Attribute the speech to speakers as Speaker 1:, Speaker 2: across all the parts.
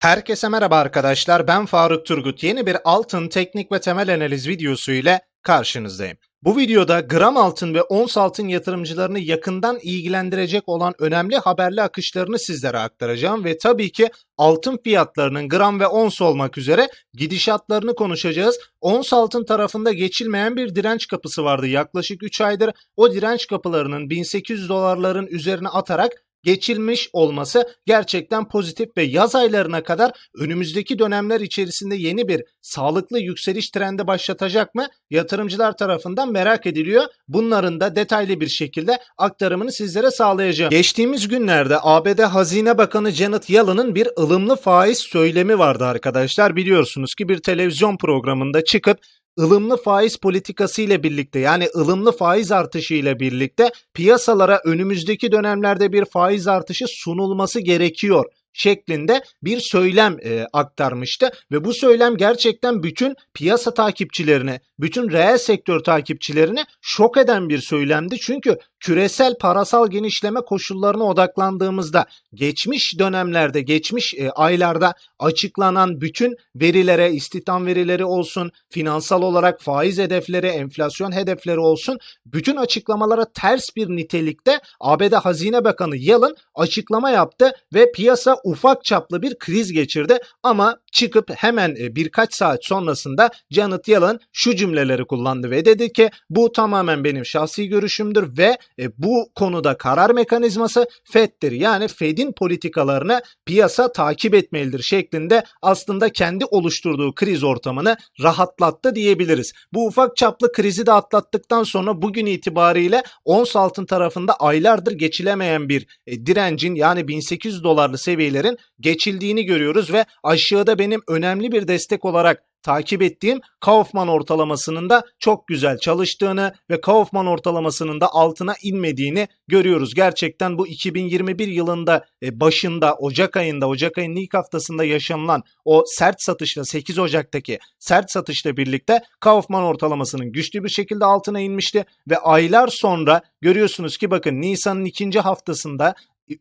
Speaker 1: Herkese merhaba arkadaşlar. Ben Faruk Turgut. Yeni bir altın teknik ve temel analiz videosu ile karşınızdayım. Bu videoda gram altın ve ons altın yatırımcılarını yakından ilgilendirecek olan önemli haberli akışlarını sizlere aktaracağım ve tabii ki altın fiyatlarının gram ve ons olmak üzere gidişatlarını konuşacağız. Ons altın tarafında geçilmeyen bir direnç kapısı vardı yaklaşık 3 aydır. O direnç kapılarının 1800 dolarların üzerine atarak geçilmiş olması gerçekten pozitif ve yaz aylarına kadar önümüzdeki dönemler içerisinde yeni bir sağlıklı yükseliş trendi başlatacak mı? Yatırımcılar tarafından merak ediliyor. Bunların da detaylı bir şekilde aktarımını sizlere sağlayacağım. Geçtiğimiz günlerde ABD Hazine Bakanı Janet Yellen'ın bir ılımlı faiz söylemi vardı arkadaşlar. Biliyorsunuz ki bir televizyon programında çıkıp ılımlı faiz politikası ile birlikte yani ılımlı faiz artışı ile birlikte piyasalara önümüzdeki dönemlerde bir faiz artışı sunulması gerekiyor şeklinde bir söylem e, aktarmıştı. Ve bu söylem gerçekten bütün piyasa takipçilerini, bütün reel sektör takipçilerini şok eden bir söylemdi. Çünkü küresel parasal genişleme koşullarına odaklandığımızda geçmiş dönemlerde, geçmiş e, aylarda açıklanan bütün verilere, istihdam verileri olsun, finansal olarak faiz hedefleri, enflasyon hedefleri olsun, bütün açıklamalara ters bir nitelikte ABD Hazine Bakanı Yellen açıklama yaptı ve piyasa ufak çaplı bir kriz geçirdi ama çıkıp hemen e, birkaç saat sonrasında Janet Yellen şu cümleleri kullandı ve dedi ki bu tamamen benim şahsi görüşümdür ve e, bu konuda karar mekanizması FED'dir. Yani Fed'in politikalarını piyasa takip etmelidir şeklinde aslında kendi oluşturduğu kriz ortamını rahatlattı diyebiliriz. Bu ufak çaplı krizi de atlattıktan sonra bugün itibariyle ons altın tarafında aylardır geçilemeyen bir e, direncin yani 1800 dolarlı seviyelerin geçildiğini görüyoruz ve aşağıda benim önemli bir destek olarak takip ettiğim Kaufman ortalamasının da çok güzel çalıştığını ve Kaufman ortalamasının da altına inmediğini görüyoruz. Gerçekten bu 2021 yılında e, başında Ocak ayında Ocak ayının ilk haftasında yaşanılan o sert satışla 8 Ocak'taki sert satışla birlikte Kaufman ortalamasının güçlü bir şekilde altına inmişti ve aylar sonra görüyorsunuz ki bakın Nisan'ın ikinci haftasında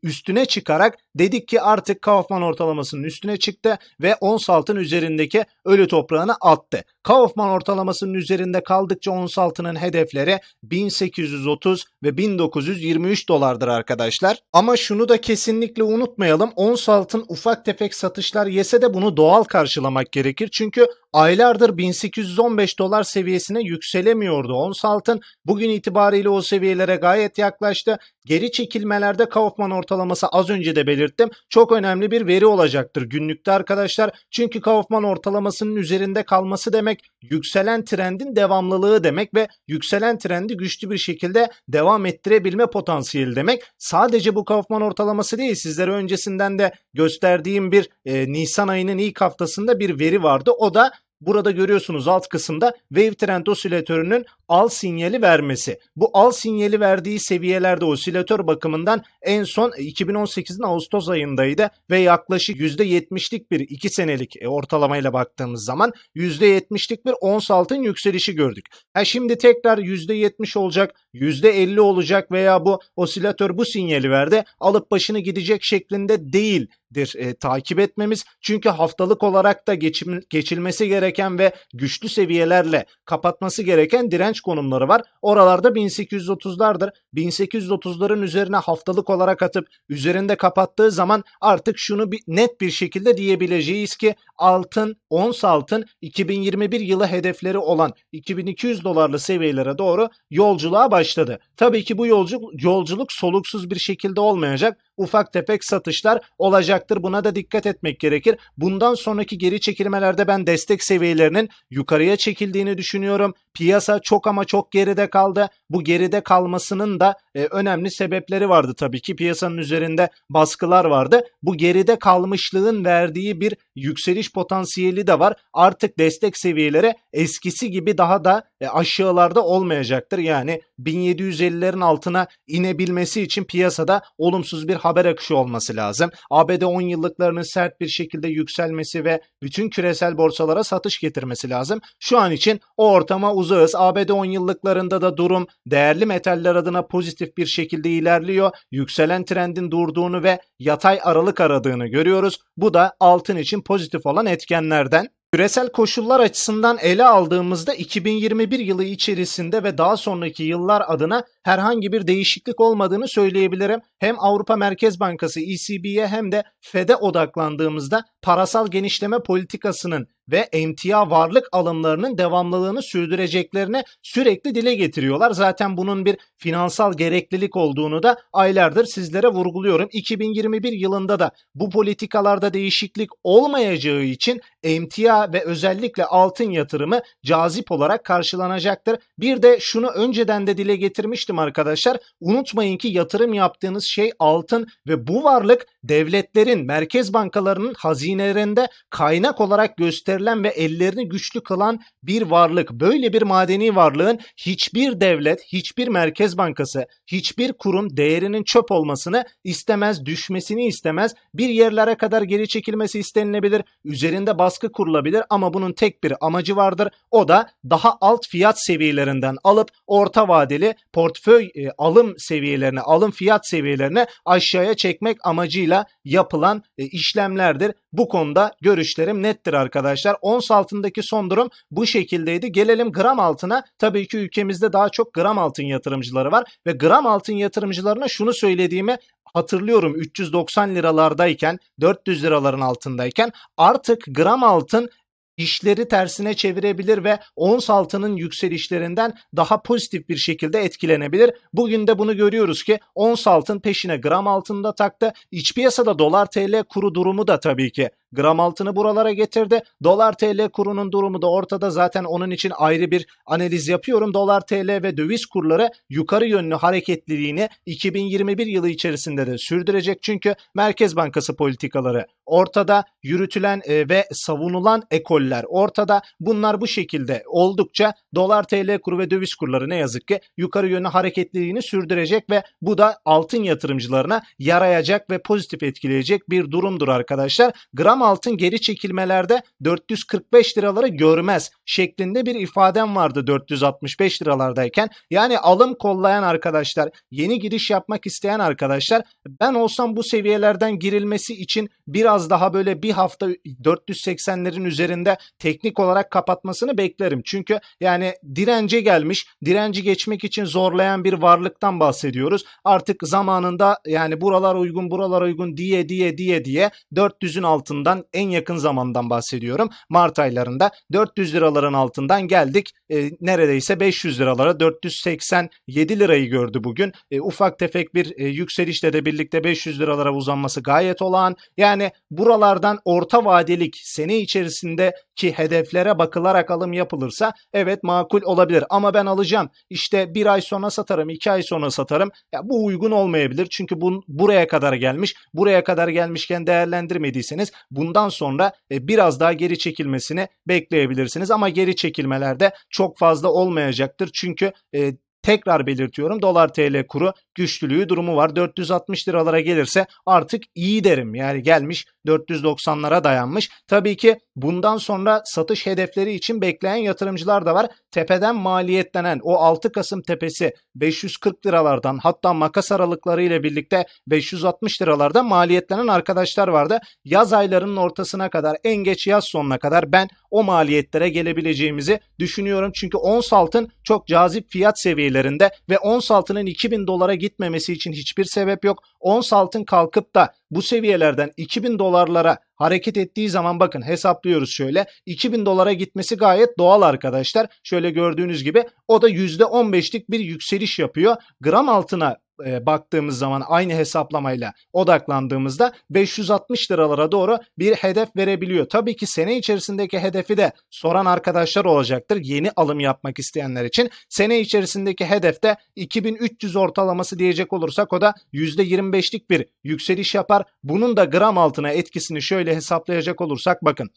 Speaker 1: üstüne çıkarak dedik ki artık Kaufman ortalamasının üstüne çıktı ve ons altın üzerindeki ölü toprağını attı. Kaufman ortalamasının üzerinde kaldıkça ons altının hedefleri 1830 ve 1923 dolardır arkadaşlar. Ama şunu da kesinlikle unutmayalım. Ons altın ufak tefek satışlar yese de bunu doğal karşılamak gerekir. Çünkü aylardır 1815 dolar seviyesine yükselemiyordu. Ons altın bugün itibariyle o seviyelere gayet yaklaştı. Geri çekilmelerde Kaufman ortalaması az önce de belirttim. Çok önemli bir veri olacaktır günlükte arkadaşlar. Çünkü Kaufman ortalamasının üzerinde kalması demek yükselen trendin devamlılığı demek ve yükselen trendi güçlü bir şekilde devam ettirebilme potansiyeli demek. Sadece bu Kaufman ortalaması değil sizlere öncesinden de gösterdiğim bir e, Nisan ayının ilk haftasında bir veri vardı. O da Burada görüyorsunuz alt kısımda Wave Trend osilatörünün al sinyali vermesi. Bu al sinyali verdiği seviyelerde osilatör bakımından en son 2018'in Ağustos ayındaydı ve yaklaşık %70'lik bir 2 senelik e, ortalamayla baktığımız zaman %70'lik bir ons altın yükselişi gördük. Ha şimdi tekrar %70 olacak, %50 olacak veya bu osilatör bu sinyali verdi alıp başını gidecek şeklinde değil dir e, takip etmemiz. Çünkü haftalık olarak da geçim, geçilmesi gereken ve güçlü seviyelerle kapatması gereken direnç konumları var. Oralarda 1830'lardır. 1830'ların üzerine haftalık olarak atıp üzerinde kapattığı zaman artık şunu bir, net bir şekilde diyebileceğiz ki altın, ons altın 2021 yılı hedefleri olan 2200 dolarlı seviyelere doğru yolculuğa başladı. Tabii ki bu yolculuk, yolculuk soluksuz bir şekilde olmayacak ufak tefek satışlar olacaktır. Buna da dikkat etmek gerekir. Bundan sonraki geri çekilmelerde ben destek seviyelerinin yukarıya çekildiğini düşünüyorum. Piyasa çok ama çok geride kaldı. Bu geride kalmasının da e, önemli sebepleri vardı tabii ki. Piyasanın üzerinde baskılar vardı. Bu geride kalmışlığın verdiği bir yükseliş potansiyeli de var. Artık destek seviyeleri eskisi gibi daha da e, aşağılarda olmayacaktır. Yani 1750'lerin altına inebilmesi için piyasada olumsuz bir haber akışı olması lazım. ABD 10 yıllıklarının sert bir şekilde yükselmesi ve bütün küresel borsalara satış getirmesi lazım. Şu an için o ortama uzağız. ABD 10 yıllıklarında da durum değerli metaller adına pozitif bir şekilde ilerliyor. Yükselen trendin durduğunu ve yatay aralık aradığını görüyoruz. Bu da altın için pozitif olan etkenlerden. Küresel koşullar açısından ele aldığımızda 2021 yılı içerisinde ve daha sonraki yıllar adına herhangi bir değişiklik olmadığını söyleyebilirim. Hem Avrupa Merkez Bankası ECB'ye hem de Fed'e odaklandığımızda parasal genişleme politikasının ve emtia varlık alımlarının devamlılığını sürdüreceklerini sürekli dile getiriyorlar. Zaten bunun bir finansal gereklilik olduğunu da aylardır sizlere vurguluyorum. 2021 yılında da bu politikalarda değişiklik olmayacağı için emtia ve özellikle altın yatırımı cazip olarak karşılanacaktır. Bir de şunu önceden de dile getirmiştim arkadaşlar. Unutmayın ki yatırım yaptığınız şey altın ve bu varlık devletlerin, merkez bankalarının hazinelerinde kaynak olarak gösterilen ve ellerini güçlü kılan bir varlık. Böyle bir madeni varlığın hiçbir devlet, hiçbir merkez bankası, hiçbir kurum değerinin çöp olmasını istemez, düşmesini istemez. Bir yerlere kadar geri çekilmesi istenilebilir. Üzerinde baskı kurulabilir ama bunun tek bir amacı vardır. O da daha alt fiyat seviyelerinden alıp orta vadeli portföy e, alım seviyelerini, alım fiyat seviyelerini aşağıya çekmek amacıyla yapılan e, işlemlerdir. Bu konuda görüşlerim nettir arkadaşlar. Ons altındaki son durum bu şekildeydi. Gelelim gram altına. Tabii ki ülkemizde daha çok gram altın yatırımcıları var ve gram altın yatırımcılarına şunu söylediğimi hatırlıyorum 390 liralardayken 400 liraların altındayken artık gram altın işleri tersine çevirebilir ve ons altının yükselişlerinden daha pozitif bir şekilde etkilenebilir. Bugün de bunu görüyoruz ki ons altın peşine gram altında taktı. İç piyasada dolar TL kuru durumu da tabii ki gram altını buralara getirdi. Dolar TL kurunun durumu da ortada. Zaten onun için ayrı bir analiz yapıyorum. Dolar TL ve döviz kurları yukarı yönlü hareketliliğini 2021 yılı içerisinde de sürdürecek. Çünkü Merkez Bankası politikaları ortada, yürütülen e, ve savunulan ekoller ortada. Bunlar bu şekilde oldukça dolar TL kuru ve döviz kurları ne yazık ki yukarı yönlü hareketliliğini sürdürecek ve bu da altın yatırımcılarına yarayacak ve pozitif etkileyecek bir durumdur arkadaşlar. Gram altın geri çekilmelerde 445 liraları görmez şeklinde bir ifadem vardı 465 liralardayken. Yani alım kollayan arkadaşlar, yeni giriş yapmak isteyen arkadaşlar ben olsam bu seviyelerden girilmesi için biraz daha böyle bir hafta 480'lerin üzerinde teknik olarak kapatmasını beklerim. Çünkü yani dirence gelmiş, direnci geçmek için zorlayan bir varlıktan bahsediyoruz. Artık zamanında yani buralar uygun, buralar uygun diye diye diye diye 400'ün altından en yakın zamandan bahsediyorum. Mart aylarında 400 liraların altından geldik. E, neredeyse 500 liralara 487 lirayı gördü bugün. E, ufak tefek bir e, yükselişle de birlikte 500 liralara uzanması gayet olağan. Yani buralardan orta vadelik sene içerisindeki hedeflere bakılarak alım yapılırsa evet makul olabilir. Ama ben alacağım işte bir ay sonra satarım, iki ay sonra satarım. Ya bu uygun olmayabilir. Çünkü bu buraya kadar gelmiş. Buraya kadar gelmişken değerlendirmediyseniz bundan sonra e, biraz daha geri çekilmesini bekleyebilirsiniz. Ama geri çekilmelerde çok fazla olmayacaktır. Çünkü e, tekrar belirtiyorum dolar TL kuru güçlülüğü durumu var. 460 liralara gelirse artık iyi derim. Yani gelmiş 490'lara dayanmış. Tabii ki bundan sonra satış hedefleri için bekleyen yatırımcılar da var. Tepeden maliyetlenen o 6 Kasım tepesi 540 liralardan hatta makas aralıkları ile birlikte 560 liralarda maliyetlenen arkadaşlar vardı. Yaz aylarının ortasına kadar en geç yaz sonuna kadar ben o maliyetlere gelebileceğimizi düşünüyorum. Çünkü ons altın çok cazip fiyat seviyelerinde ve ons altının 2000 dolara gitmemesi için hiçbir sebep yok. Ons altın kalkıp da bu seviyelerden 2000 dolarlara hareket ettiği zaman bakın hesaplıyoruz şöyle 2000 dolara gitmesi gayet doğal arkadaşlar. Şöyle gördüğünüz gibi o da %15'lik bir yükseliş yapıyor. Gram altına e, baktığımız zaman aynı hesaplamayla odaklandığımızda 560 liralara doğru bir hedef verebiliyor. Tabii ki sene içerisindeki hedefi de soran arkadaşlar olacaktır. Yeni alım yapmak isteyenler için sene içerisindeki hedefte 2300 ortalaması diyecek olursak o da %25'lik bir yükseliş yapar. Bunun da gram altına etkisini şöyle hesaplayacak olursak bakın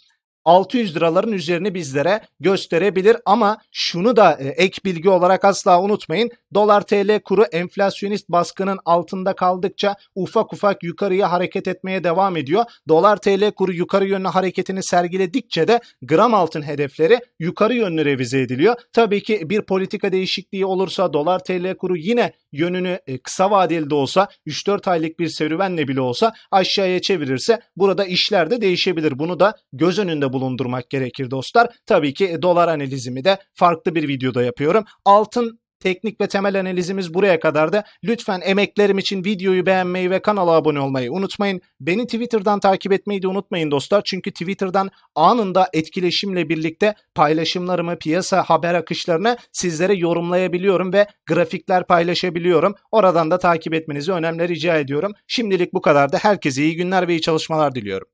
Speaker 1: 600 liraların üzerini bizlere gösterebilir ama şunu da e, ek bilgi olarak asla unutmayın. Dolar TL kuru enflasyonist baskının altında kaldıkça ufak ufak yukarıya hareket etmeye devam ediyor. Dolar TL kuru yukarı yönlü hareketini sergiledikçe de gram altın hedefleri yukarı yönlü revize ediliyor. Tabii ki bir politika değişikliği olursa dolar TL kuru yine yönünü e, kısa vadeli de olsa 3-4 aylık bir serüvenle bile olsa aşağıya çevirirse burada işler de değişebilir. Bunu da göz önünde bulundurmak gerekir dostlar. Tabii ki dolar analizimi de farklı bir videoda yapıyorum. Altın teknik ve temel analizimiz buraya kadardı. Lütfen emeklerim için videoyu beğenmeyi ve kanala abone olmayı unutmayın. Beni Twitter'dan takip etmeyi de unutmayın dostlar. Çünkü Twitter'dan anında etkileşimle birlikte paylaşımlarımı, piyasa haber akışlarını sizlere yorumlayabiliyorum ve grafikler paylaşabiliyorum. Oradan da takip etmenizi önemli rica ediyorum. Şimdilik bu kadar da herkese iyi günler ve iyi çalışmalar diliyorum.